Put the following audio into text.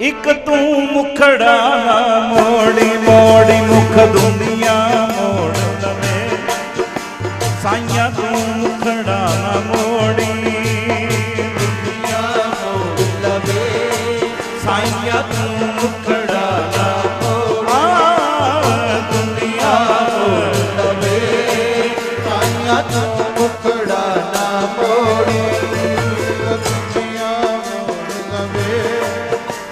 ਇੱਕ ਤੂੰ ਮੁਖੜਾ ਮੋੜੀ ਮੋੜੀ ਮੁਖ ਦੁਨੀਆ ਮੋੜ ਲਵੇ। ਸਾਈਆਂ ਤੂੰ ਮੁਖੜਾ ਮੋੜੀ, ਦੁਨੀਆ ਮੋੜ ਲਵੇ। ਸਾਈਆਂ ਤੂੰ ਮੁਖੜਾ ਨਾ ਮੋੜੀ, ਦੁਨੀਆ ਮੋੜ ਲਵੇ। ਸਾਈਆਂ ਤੂੰ